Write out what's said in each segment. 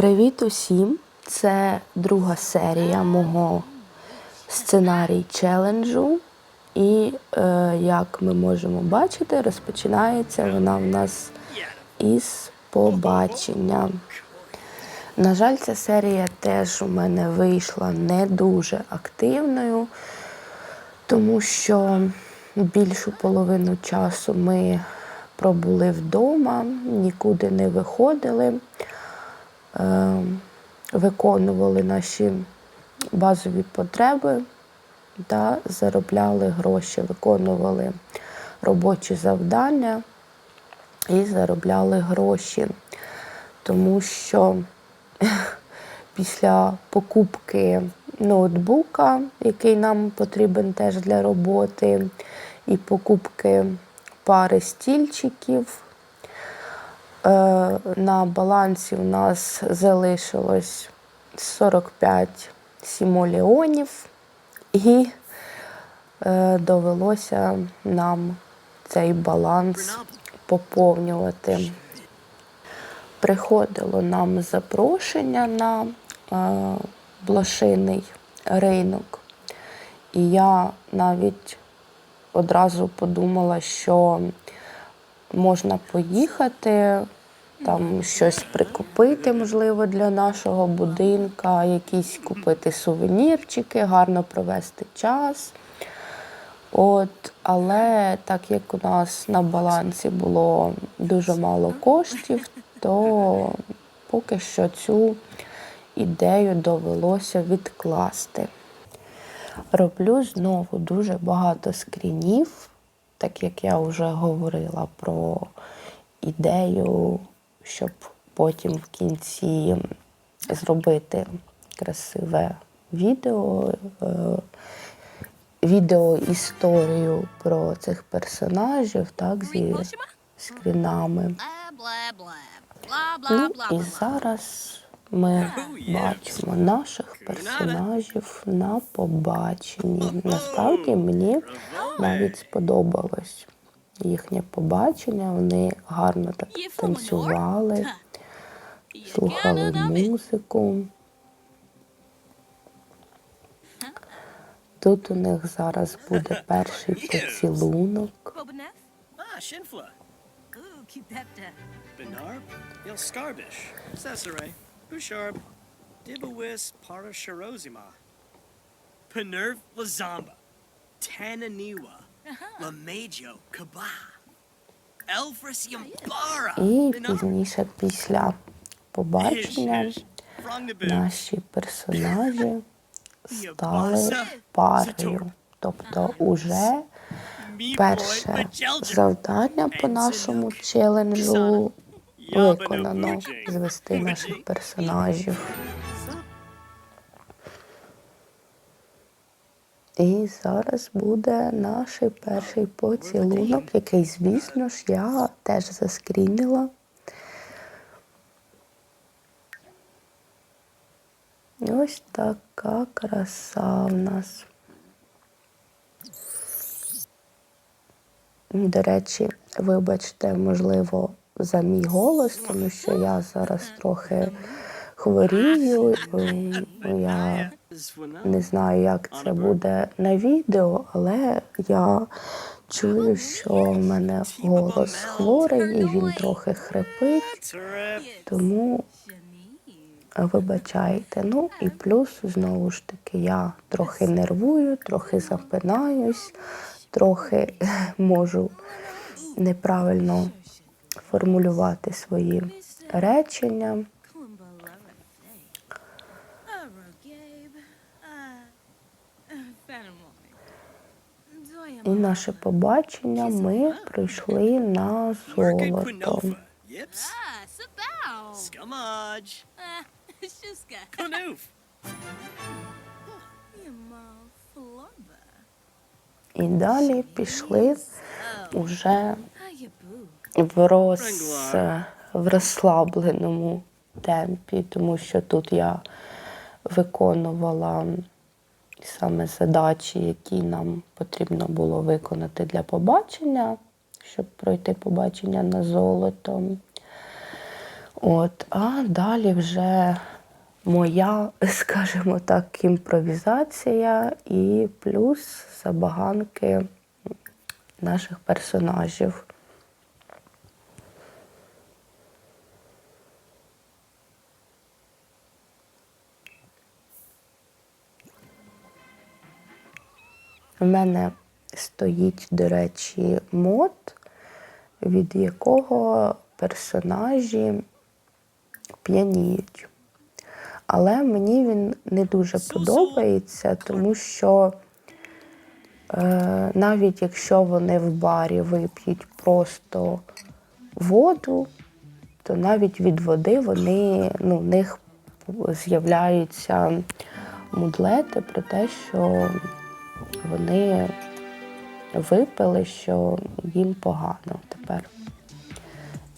Привіт усім! Це друга серія мого сценарій челенджу. І е, як ми можемо бачити, розпочинається вона в нас із побачення. На жаль, ця серія теж у мене вийшла не дуже активною, тому що більшу половину часу ми пробули вдома, нікуди не виходили, виконували наші базові потреби та заробляли гроші, виконували робочі завдання і заробляли гроші. Тому що після покупки ноутбука, який нам потрібен теж для роботи, і покупки пари стільчиків. Е, На балансі у нас залишилось 45 сімоліонів, і е, довелося нам цей баланс поповнювати. Приходило нам запрошення на е, блошиний ринок, і я навіть одразу подумала, що можна поїхати, там щось прикупити, можливо, для нашого будинка, якісь купити сувенірчики, гарно провести час. От, але так як у нас на балансі було дуже мало коштів, то поки що цю ідею довелося відкласти. Роблю знову дуже багато скрінів, так як я вже говорила про ідею, щоб потім в кінці зробити красиве відео, е, відео історію про цих персонажів, так, зі скрінами. Ну і зараз ми бачимо наших персонажів на побаченні. Насправді мені навіть сподобалось їхнє побачення. Вони гарно так танцювали, слухали музику. Тут у них зараз буде перший поцілунок. Ah, Dibawis, Para Shirozima. Penerv Lazamba, Tananiwa, Lamajo, Kaba, Elfris Yambara, І пізніше, після побачення, наші персонажі стали парою. Тобто, уже перше завдання по нашому челенджу виконано звести наших персонажів. І зараз буде наш перший поцілунок, який, звісно ж, я теж заскрінила. Ось така краса в нас. До речі, вибачте, можливо, за мій голос, тому що я зараз трохи хворію. ем, Я не знаю, як це буде на відео, але я чую, що в мене голос хворий і він трохи хрипить, тому вибачайте. Ну і плюс, знову ж таки, я трохи нервую, трохи запинаюсь, трохи можу неправильно формулювати свої речення. І наше побачення ми прийшли на золото. Ah, Ah, Florba. І далі пішли уже в, роз... в розслабленому темпі, тому що тут я виконувала саме задачі, які нам потрібно було виконати для побачення, щоб пройти побачення на золото. От, а далі вже моя, скажімо так, імпровізація і плюс забаганки наших персонажів. У мене стоїть, до речі, мод, від якого персонажі п'яніють. Але мені він не дуже подобається, тому що е, навіть якщо вони в барі вип'ють просто воду, то навіть від води вони, ну, в них з'являються мудлети про те, що вони випили, що їм погано тепер.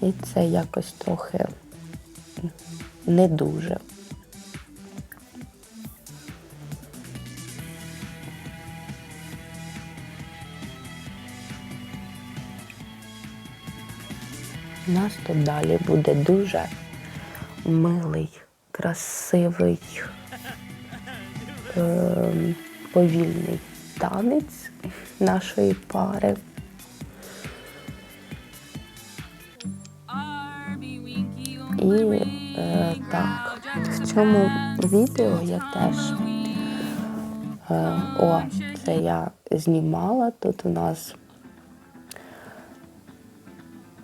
І це якось трохи не дуже. У нас тут далі буде дуже милий, красивий, ем, повільний танець нашої пари. І е, так, в цьому відео я теж е, о, це я знімала. Тут у нас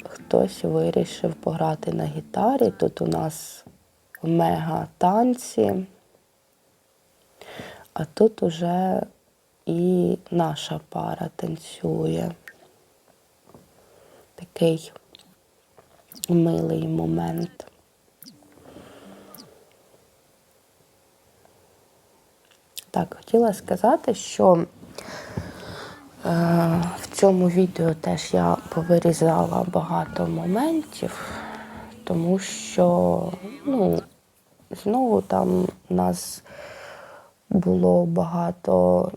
хтось вирішив пограти на гітарі. Тут у нас мега танці. А тут уже і наша пара танцює. Такий милий момент. Так, хотіла сказати, що е, в цьому відео теж я повирізала багато моментів, тому що, ну, знову там у нас було багато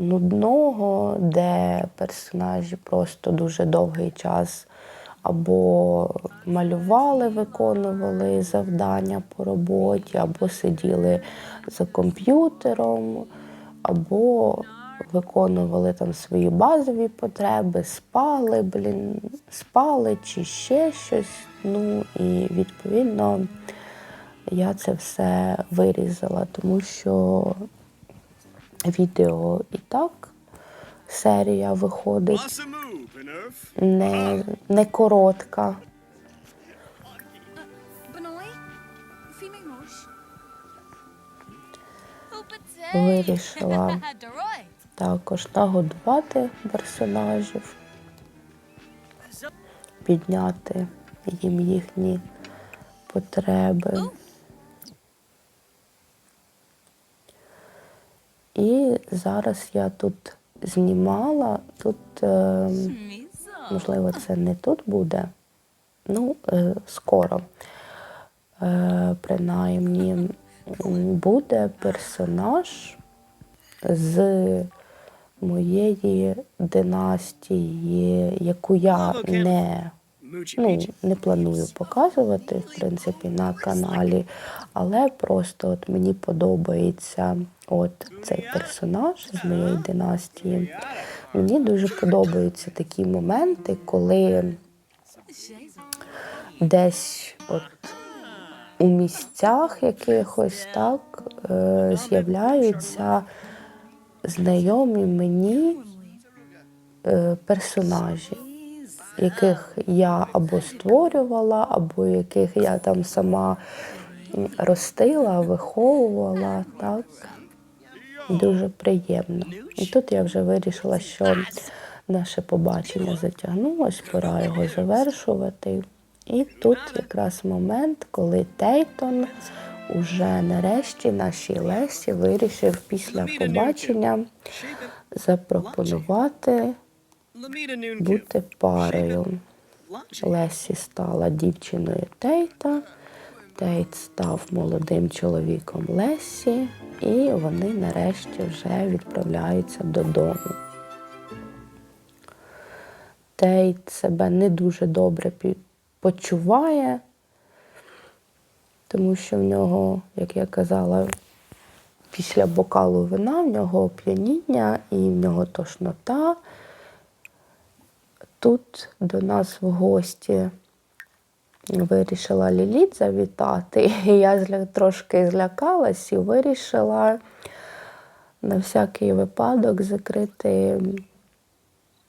нудного, де персонажі просто дуже довгий час або малювали, виконували завдання по роботі, або сиділи за комп'ютером, або виконували там свої базові потреби, спали, блін, спали чи ще щось. Ну і відповідно я це все вирізала, тому що відео і так серія виходить не, не коротка. Вирішила також нагодувати персонажів, підняти їм їхні потреби. І зараз я тут знімала, тут, е, можливо, це не тут буде, ну, е, скоро. Е, принаймні буде персонаж з моєї династії, яку я не, ну, не планую показувати, в принципі, на каналі. Але просто от мені подобається от цей персонаж з моєї династії. Мені дуже подобаються такі моменти, коли десь от у місцях якихось так е, з'являються знайомі мені е, персонажі, яких я або створювала, або яких я там сама ростила, виховувала. Так. Дуже приємно. І тут я вже вирішила, що наше побачення затягнулось, пора його завершувати. І тут якраз момент, коли Тейтон уже нарешті нашій Лесі вирішив після побачення запропонувати бути парою. Лесі стала дівчиною Тейта, Тейт став молодим чоловіком Лесі, і вони нарешті вже відправляються додому. Тейт себе не дуже добре почуває, тому що в нього, як я казала, після бокалу вина в нього оп'яніння і в нього тошнота. Тут до нас в гості вирішила Ліліт завітати. І я зля- трошки злякалась і вирішила на всякий випадок закрити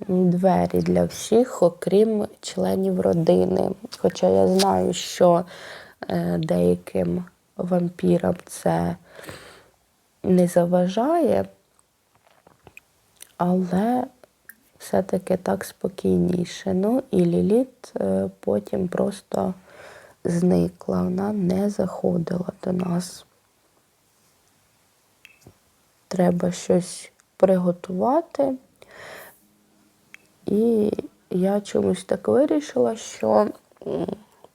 двері для всіх, окрім членів родини. Хоча я знаю, що е, деяким вампірам це не заважає, але все-таки так спокійніше. Ну і Ліліт е, потім просто зникла, вона не заходила до нас. Треба щось приготувати. І я чомусь так вирішила, що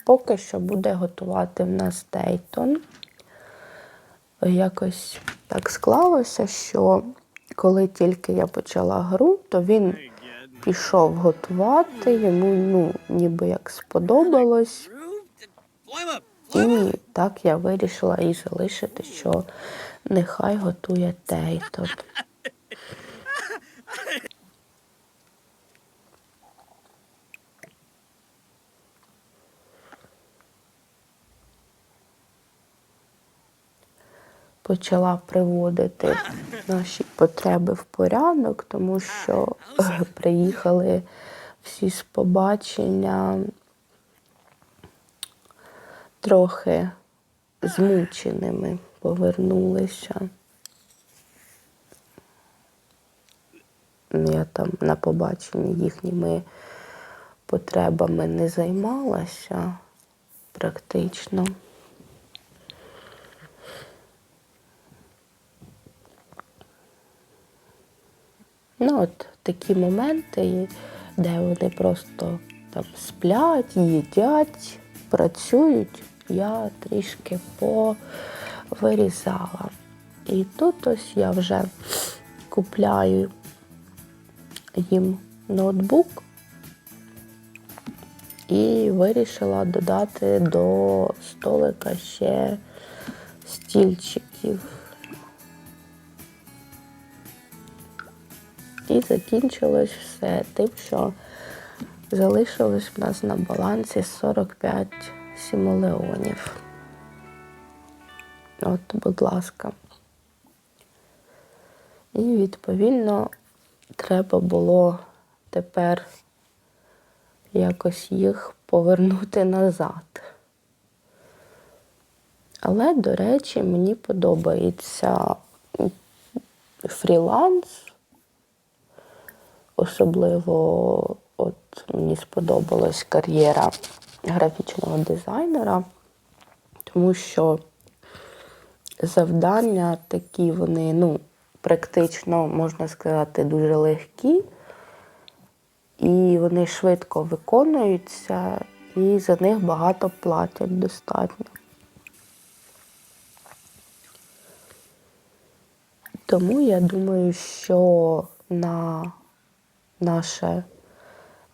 поки що буде готувати в нас Тейтон. Якось так склалося, що коли тільки я почала гру, то він пішов готувати, йому ну, ніби як сподобалось. І так я вирішила і залишити, що нехай готує Тейтон. Почала приводити наші потреби в порядок, тому що е, приїхали всі з побачення трохи змученими повернулися. Я там на побаченні їхніми потребами не займалася практично. Ну, от такі моменти, де вони просто там сплять, їдять, працюють, я трішки повирізала. І тут ось я вже купляю їм ноутбук і вирішила додати до столика ще стільчиків. І закінчилось все тим, що залишилось в нас на балансі 45 сімолеонів. От, будь ласка. І відповідно треба було тепер якось їх повернути назад. Але, до речі, мені подобається фріланс. Особливо от мені сподобалась кар'єра графічного дизайнера, тому що завдання такі вони, ну, практично, можна сказати, дуже легкі, і вони швидко виконуються, і за них багато платять достатньо. Тому я думаю, що на наше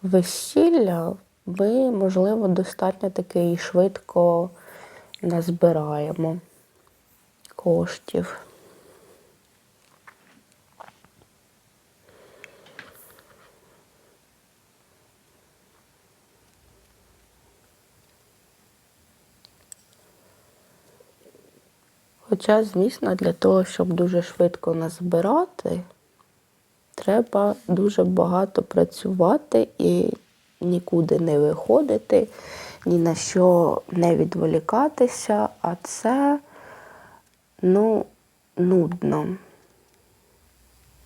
весілля ми, можливо, достатньо таки швидко назбираємо коштів. Хоча, звісно, для того, щоб дуже швидко назбирати, треба дуже багато працювати і нікуди не виходити, ні на що не відволікатися, а це ну, нудно.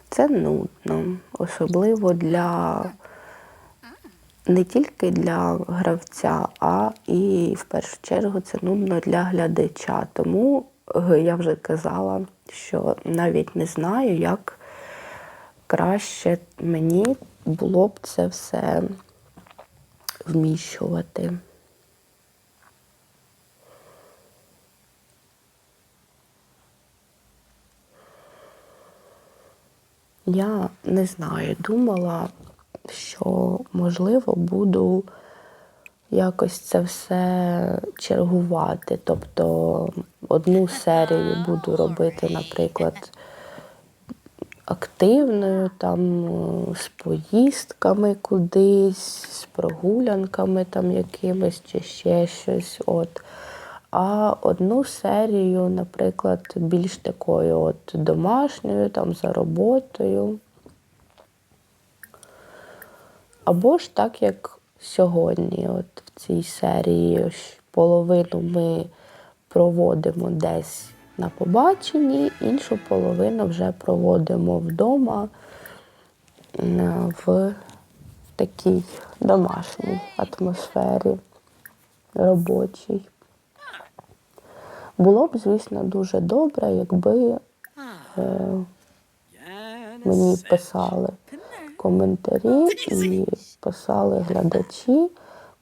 Це нудно, особливо для не тільки для гравця, а і в першу чергу це нудно для глядача. Тому е, я вже казала, що навіть не знаю, як краще мені було б це все вміщувати. Я не знаю, думала, що можливо буду якось це все чергувати. Тобто одну серію буду робити, наприклад, активною, там е, з поїздками кудись, з прогулянками там якимись чи ще щось. От. А одну серію, наприклад, більш такою от домашньою, там за роботою. Або ж так, як сьогодні, от в цій серії половину ми проводимо десь на побаченні, іншу половину вже проводимо вдома в такій домашній атмосфері робочій. Було б, звісно, дуже добре, якби е, мені писали коментарі і писали глядачі,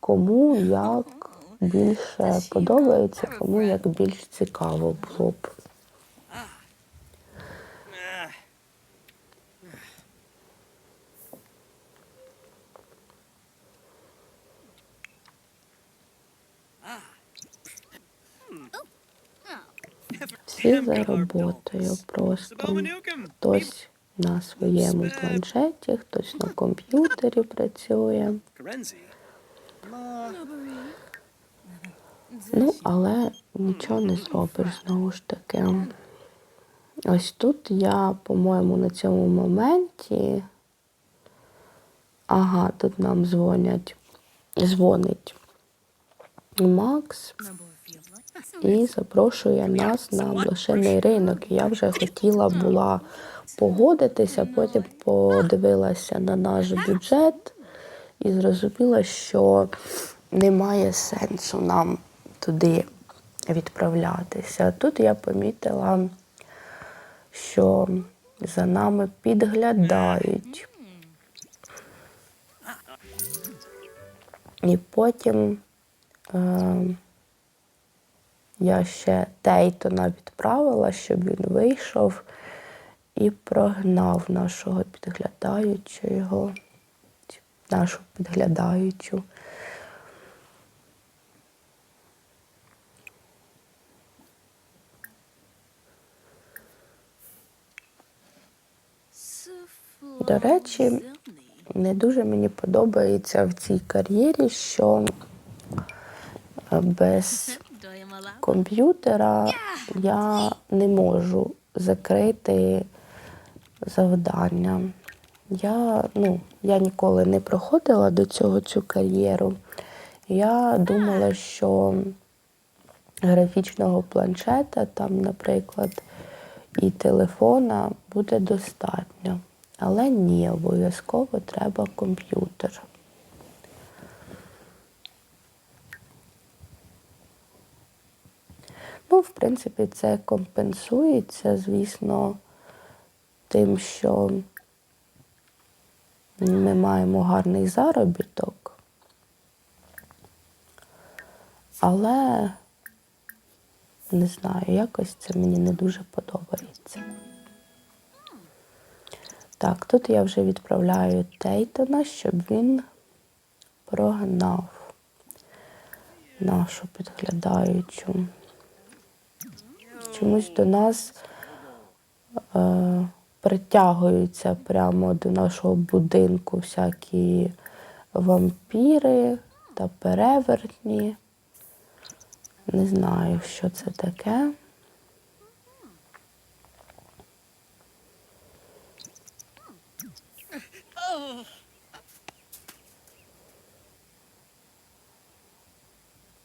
кому як більше подобається, кому як більш цікаво було б. Всі за роботою просто. Хтось на своєму планшеті, хтось на комп'ютері працює. Ну, але нічого не зробиш знову ж таки. Ось тут я, по-моєму, на цьому моменті. Ага, тут нам дзвонять. Дзвонить Макс і запрошує нас на блошиний ринок. Я вже хотіла була погодитися, потім подивилася на наш бюджет і зрозуміла, що немає сенсу нам туди відправлятися. Тут я помітила, що за нами підглядають. І потім е, я ще Тейтона відправила, щоб він вийшов і прогнав нашого підглядаючого, нашу підглядаючу. До речі, не дуже мені подобається в цій кар'єрі, що е, без комп'ютера я не можу закрити завдання. Я, ну, я ніколи не проходила до цього цю кар'єру. Я думала, що графічного планшета, там, наприклад, і телефона буде достатньо. Але ні, обов'язково треба комп'ютер. Ну, в принципі, це компенсується, звісно, тим, що ми маємо гарний заробіток. Але не знаю, якось це мені не дуже подобається. Так, тут я вже відправляю Тейтона, щоб він прогнав нашу підглядаючу. Чомусь до нас е, притягуються прямо до нашого будинку всякі вампіри та перевертні. Не знаю, що це таке.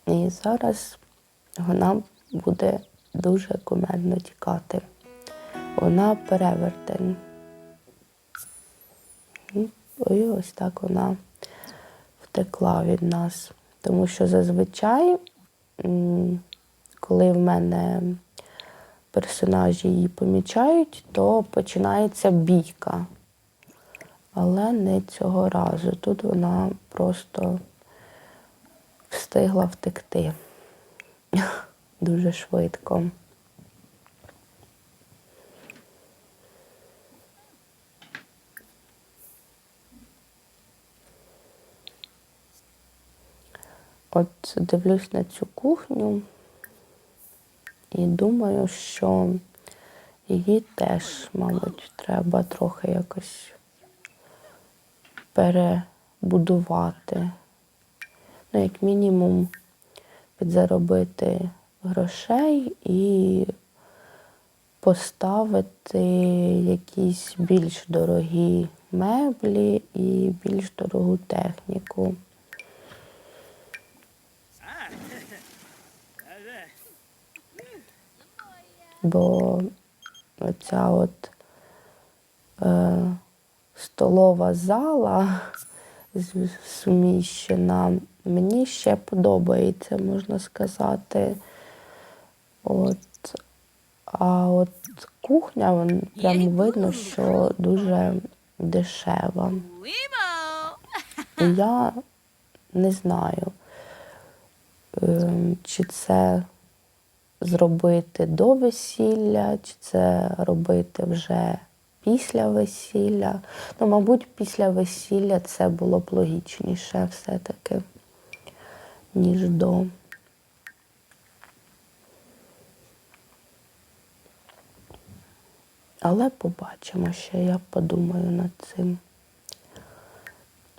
І зараз вона буде дуже кумедно тікати. Вона перевертень. І ось так вона втекла від нас. Тому що зазвичай, коли в мене персонажі її помічають, то починається бійка. Але не цього разу. Тут вона просто встигла втекти дуже швидко. От дивлюсь на цю кухню і думаю, що її теж, мабуть, треба трохи якось перебудувати. Ну, як мінімум, підзаробити грошей і поставити якісь більш дорогі меблі і більш дорогу техніку. Бо оця от е, столова зала суміщена, мені ще подобається, можна сказати. От. А от кухня, вон, прям видно, що дуже дешева. І я не знаю, ем, чи це зробити до весілля, чи це робити вже після весілля. Ну, мабуть, після весілля це було б логічніше все-таки, ніж до. Але побачимо ще, я подумаю над цим.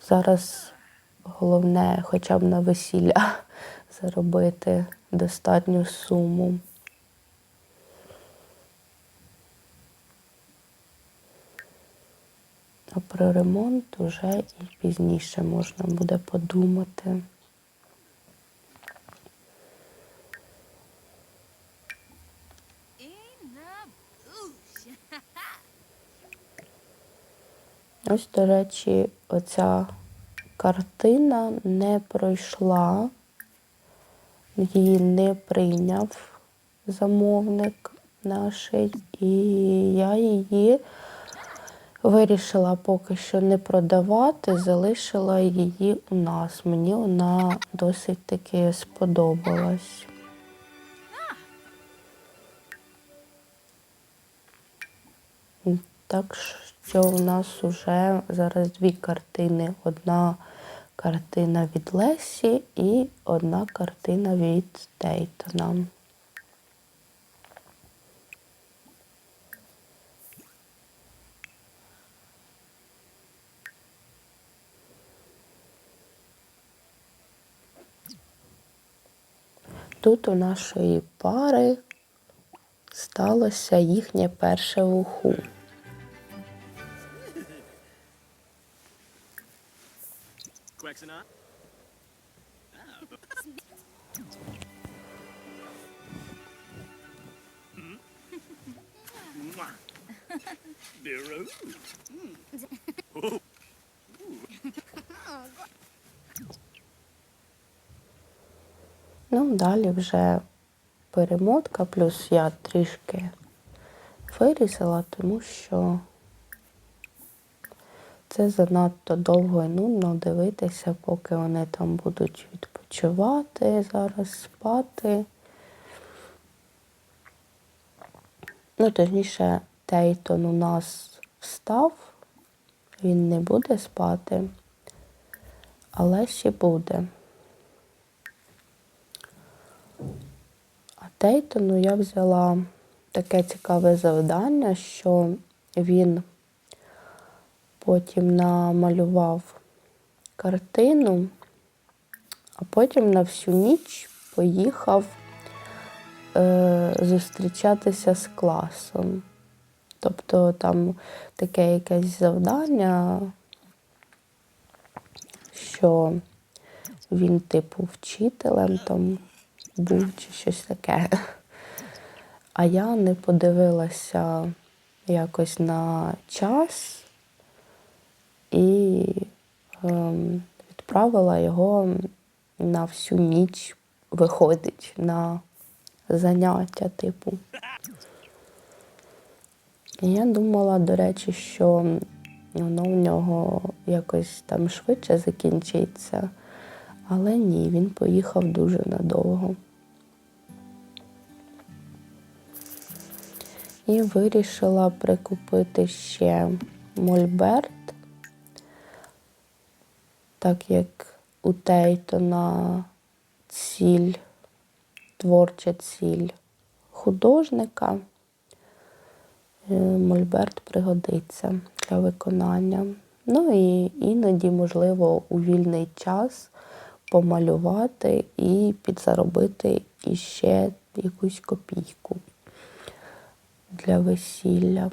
Зараз головне хоча б на весілля заробити достатню суму. А про ремонт вже і пізніше можна буде подумати. Ось, до речі, оця картина не пройшла, її не прийняв замовник наш, і я її вирішила поки що не продавати, залишила її у нас. Мені вона досить таки сподобалась. Так що у нас вже зараз дві картини. Одна картина від Лесі і одна картина від Тейтона. Тут у нашої пари сталося їхнє перше уху. Quaxana? Biro? Ну, далі вже перемотка, плюс я трішки вирізала, тому що це занадто довго і нудно дивитися, поки вони там будуть відпочивати, зараз спати. Ну, точніше, Тейтон у нас встав, він не буде спати, але ще буде. А Тейтону я взяла таке цікаве завдання, що він потім намалював картину, а потім на всю ніч поїхав е, зустрічатися з класом. Тобто там таке якесь завдання, що він, типу, вчителем там був чи щось таке. А я не подивилася якось на час і ем, відправила його на всю ніч виходить на заняття, типу. І я думала, до речі, що воно в нього якось там швидше закінчиться. Але ні, він поїхав дуже надовго. І вирішила прикупити ще мольберт, так як у Тейтона ціль, творча ціль художника, е, мольберт пригодиться для виконання. Ну і іноді, можливо, у вільний час помалювати і підзаробити іще якусь копійку для весілля.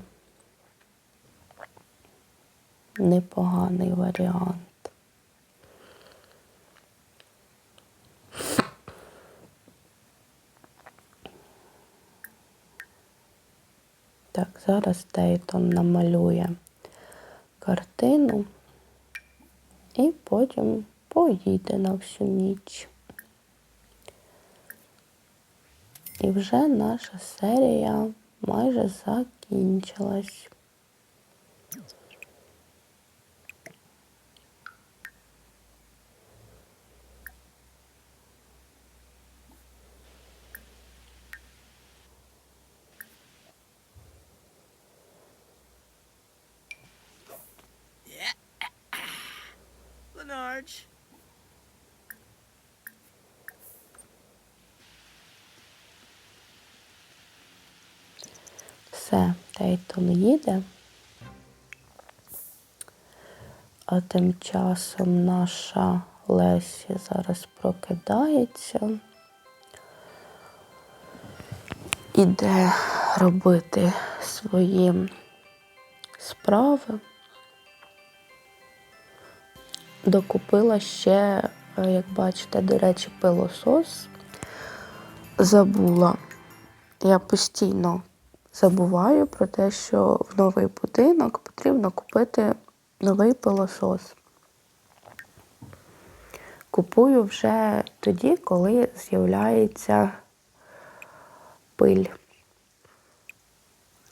Непоганий варіант. Так, зараз Тейтон намалює картину і потім поїде на всю ніч. І вже наша серія майже закінчилась. Все, Тейтон їде. А тим часом наша Лесі зараз прокидається. Іде робити свої справи. Докупила ще, е, як бачите, до речі, пилосос. Забула. Я постійно забуваю про те, що в новий будинок потрібно купити новий пилосос. Купую вже тоді, коли з'являється пиль.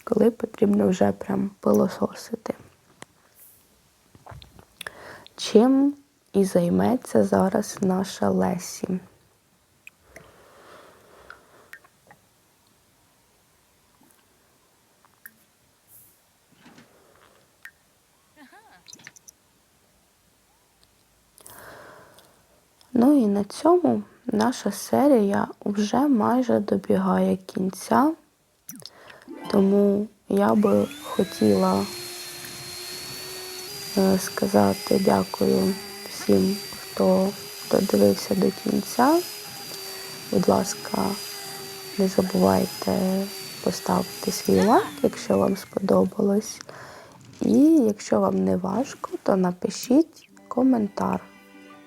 Коли потрібно вже прям пилососити. Чим і займеться зараз наша Лесі. Ну і на цьому наша серія вже майже добігає кінця. Тому я би хотіла е, сказати дякую всім, хто додивився до кінця. Будь ласка, не забувайте поставити свій лайк, якщо вам сподобалось. І якщо вам не важко, то напишіть коментар.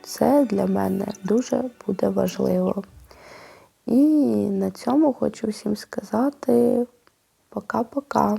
Це для мене дуже буде важливо. І на цьому хочу всім сказати пока-пока.